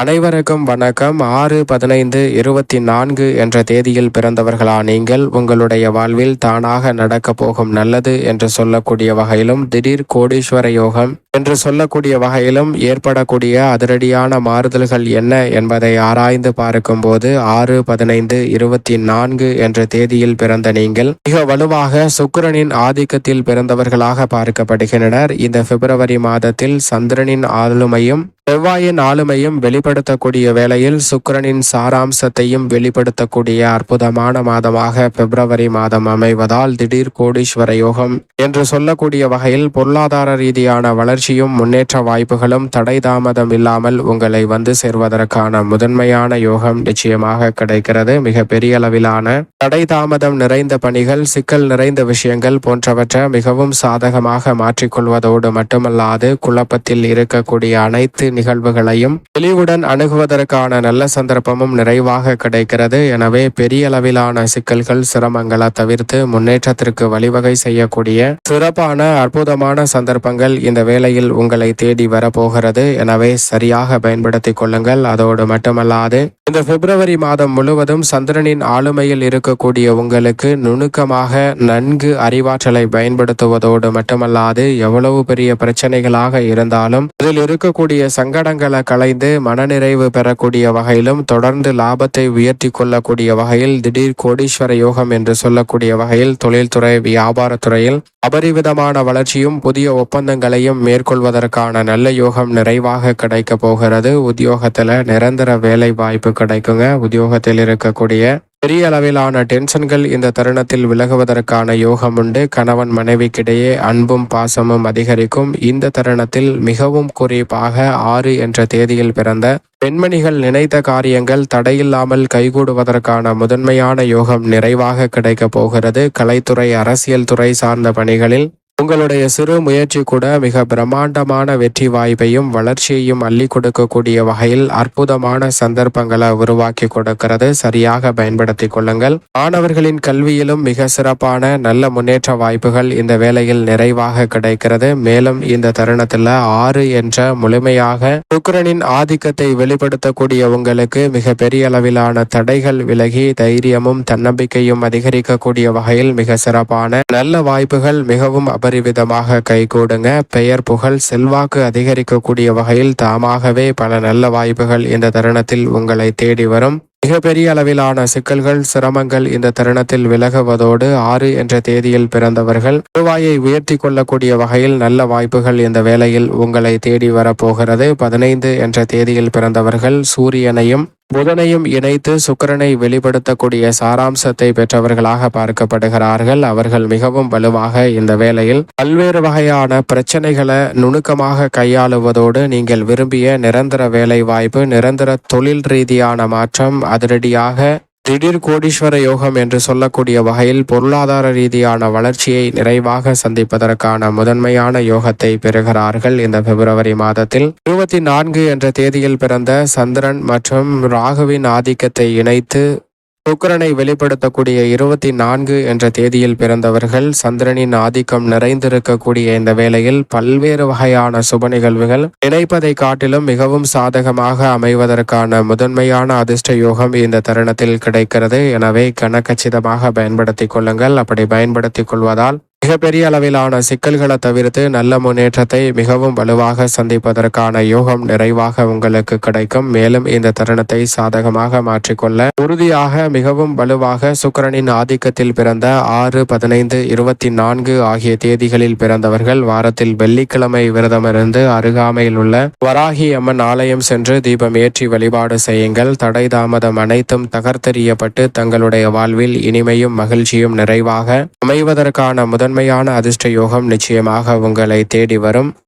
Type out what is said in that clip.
அனைவருக்கும் வணக்கம். ஆறு பதினைந்து இருபத்தி நான்கு என்ற தேதியில் பிறந்தவர்களா நீங்கள்? உங்களுடைய வாழ்வில் தானாக நடக்கப் போகும் நல்லது என்று சொல்லக்கூடிய வகையிலும் திடீர் கோடீஸ்வர யோகம் என்று சொல்லக்கூடிய வகையிலும் ஏற்படக்கூடிய அதிரடியான மாறுதல்கள் என்ன என்பதை ஆராய்ந்து பார்க்கும்போது ஆறு பதினைந்து இருபத்தி நான்கு என்ற தேதியில் பிறந்த நீங்கள் மிக வலுவாக சுக்கிரனின் ஆதிக்கத்தில் பிறந்தவர்களாக பார்க்கப்படுகின்றனர். இந்த பிப்ரவரி மாதத்தில் சந்திரனின் ஆளுமையும் செவ்வாயின் ஆளுமையும் வெளிப்படுத்தக்கூடிய வேளையில் சுக்கரனின் சாராம்சத்தையும் வெளிப்படுத்தக்கூடிய அற்புதமான மாதமாக பிப்ரவரி மாதம் அமைவதால் திடீர் கோடீஸ்வர யோகம் என்று சொல்லக்கூடிய வகையில் பொருளாதார ரீதியான வளர்ச்சியும் முன்னேற்ற வாய்ப்புகளும் தடை தாமதம் இல்லாமல் உங்களை வந்து சேர்வதற்கான முதன்மையான யோகம் நிச்சயமாக கிடைக்கிறது. மிக பெரிய அளவிலான தடை தாமதம் நிறைந்த பணிகள் சிக்கல் நிறைந்த விஷயங்கள் போன்றவற்றை மிகவும் சாதகமாக மாற்றிக்கொள்வதோடு மட்டுமல்லாது குழப்பத்தில் இருக்கக்கூடிய அனைத்து நிகழ்வுகளையும் தெளிவுடன் அணுகுவதற்கான நல்ல சந்தர்ப்பமும் நிறைவாக கிடைக்கிறது. எனவே பெரிய அளவிலான சிக்கல்கள் சிரமங்களை தவிர்த்து முன்னேற்றத்திற்கு வழிவகை செய்யக்கூடிய சிறப்பான அற்புதமான சந்தர்ப்பங்கள் இந்த வேளையில் உங்களை தேடி வரப்போகிறது. எனவே சரியாக பயன்படுத்திக் கொள்ளுங்கள். அதோடு மட்டுமல்லாது இந்த பிப்ரவரி மாதம் முழுவதும் சந்திரனின் ஆளுமையில் இருக்கக்கூடிய உங்களுக்கு நுணுக்கமாக நன்கு அறிவாற்றலை பயன்படுத்துவதோடு மட்டுமல்லாது எவ்வளவு பெரிய பிரச்சனைகளாக இருந்தாலும் அதில் இருக்கக்கூடிய சங்கடங்களை களைந்து மனநிறைவு பெறக்கூடிய வகையிலும் தொடர்ந்து லாபத்தை உயர்த்தி கொள்ளக்கூடிய வகையில் திடீர் கோடீஸ்வர யோகம் என்று சொல்லக்கூடிய வகையில் தொழில்துறை வியாபாரத்துறையில் அபரிவிதமான வளர்ச்சியும் புதிய ஒப்பந்தங்களையும் மேற்கொள்வதற்கான நல்ல யோகம் நிறைவாக கிடைக்க போகிறது. உத்தியோகத்தில் நிரந்தர வேலை வாய்ப்பு கிடைக்குங்க. உத்தியோகத்தில் இருக்கக்கூடிய பெரிய அளவிலான டென்ஷன்கள் இந்த தருணத்தில் விலகுவதற்கான யோகம் உண்டு. கணவன் மனைவிக்கிடையே அன்பும் பாசமும் அதிகரிக்கும். இந்த தருணத்தில் மிகவும் குறிப்பாக ஆறு என்ற தேதியில் பிறந்த பெண்மணிகள் நினைத்த காரியங்கள் தடையில்லாமல் கைகூடுவதற்கான முதன்மையான யோகம் நிறைவாக கிடைக்கப் போகிறது. கலைத்துறை அரசியல் துறை சார்ந்த பணிகளில் உங்களுடைய சிறு முயற்சி கூட மிக பிரம்மாண்டமான வெற்றி வாய்ப்பையும் வளர்ச்சியையும் அள்ளி கொடுக்கக்கூடிய வகையில் அற்புதமான சந்தர்ப்பங்களை உருவாக்கி கொடுக்கிறது. சரியாக பயன்படுத்திக் கொள்ளுங்கள். மாணவர்களின் கல்வியிலும் மிக சிறப்பான நல்ல முன்னேற்ற வாய்ப்புகள் இந்த வேளையில் நிறைவாக கிடைக்கிறது. மேலும் இந்த தருணத்தில் ஆறு என்ற முழுமையாக சுக்கரனின் ஆதிக்கத்தை வெளிப்படுத்தக்கூடிய உங்களுக்கு மிக பெரிய அளவிலான தடைகள் விலகி தைரியமும் தன்னம்பிக்கையும் அதிகரிக்கக்கூடிய வகையில் மிக சிறப்பான நல்ல வாய்ப்புகள் மிகவும் அபரிவிதமாக கைகூடுங்க பெயர் புகழ் செல்வாக்கு அதிகரிக்கக்கூடிய வகையில் தாமாகவே பல நல்ல வாய்ப்புகள் இந்த தருணத்தில் உங்களை தேடி வரும். மிகப்பெரிய அளவிலான சிக்கல்கள் சிரமங்கள் இந்த தருணத்தில் விலகுவதோடு ஆறு என்ற தேதியில் பிறந்தவர்கள் வருவாயை உயர்த்தி கொள்ளக்கூடிய வகையில் நல்ல வாய்ப்புகள் இந்த வேளையில் உங்களை தேடி வரப்போகிறது. பதினைந்து என்ற தேதியில் பிறந்தவர்கள் சூரியனையும் புதனையும் இணைத்து சுக்கரனை வெளிப்படுத்தக்கூடிய சாராம்சத்தை பெற்றவர்களாக பார்க்கப்படுகிறார்கள். அவர்கள் மிகவும் வலுவாக இந்த வேளையில் பல்வேறு வகையான பிரச்சனைகளை நுணுக்கமாக கையாளுவதோடு நீங்கள் விரும்பிய நிரந்தர வேலை வாய்ப்பு நிரந்தர தொழில் ரீதியான மாற்றம் அதிரடியாக திடீர் கோடீஸ்வர யோகம் என்று சொல்லக்கூடிய வகையில் பொருளாதார ரீதியான வளர்ச்சியை நிறைவாக சந்திப்பதற்கான முதன்மையான யோகத்தை பெறுகிறார்கள் இந்த பிப்ரவரி மாதத்தில். இருபத்தி நான்கு என்ற தேதியில் பிறந்த சந்திரன் மற்றும் ராகுவின் ஆதிக்கத்தை இணைத்து சுக்கரனை வெளிப்படுத்தக்கூடிய இருபத்தி நான்கு என்ற தேதியில் பிறந்தவர்கள் சந்திரனின் ஆதிக்கம் நிறைந்திருக்கக்கூடிய இந்த வேளையில் பல்வேறு வகையான சுப நிகழ்வுகள் நினைப்பதை காட்டிலும் மிகவும் சாதகமாக அமைவதற்கான முதன்மையான அதிர்ஷ்ட யோகம் இந்த தருணத்தில் கிடைக்கிறது. எனவே கனக்கச்சிதமாக பயன்படுத்திக் கொள்ளுங்கள். அப்படி பயன்படுத்திக் கொள்வதால் மிகப்பெரிய அளவிலான சிக்கல்களை தவிர்த்து நல்ல முன்னேற்றத்தை மிகவும் வலுவாக சந்திப்பதற்கான யோகம் நிறைவாக உங்களுக்கு கிடைக்கும். மேலும் இந்த தருணத்தை சாதகமாக மாற்றிக்கொள்ள உறுதியாக மிகவும் வலுவாக சுக்கிரனின் ஆதிக்கத்தில் பிறந்த ஆறு பதினைந்து இருபத்தி நான்கு ஆகிய தேதிகளில் பிறந்தவர்கள் வாரத்தில் வெள்ளிக்கிழமை விரதமிருந்து அருகாமையில் உள்ள வராகி அம்மன் ஆலயம் சென்று தீபம் ஏற்றி வழிபாடு செய்யுங்கள். தடை தாமதம் அனைத்தும் தகர்த்தெறியப்பட்டு தங்களுடைய வாழ்வில் இனிமையும் மகிழ்ச்சியும் நிறைவாக அமைவதற்கான முதல் முதன்மையான அதிர்ஷ்ட யோகம் நிச்சயமாக உங்களை தேடி வரும்.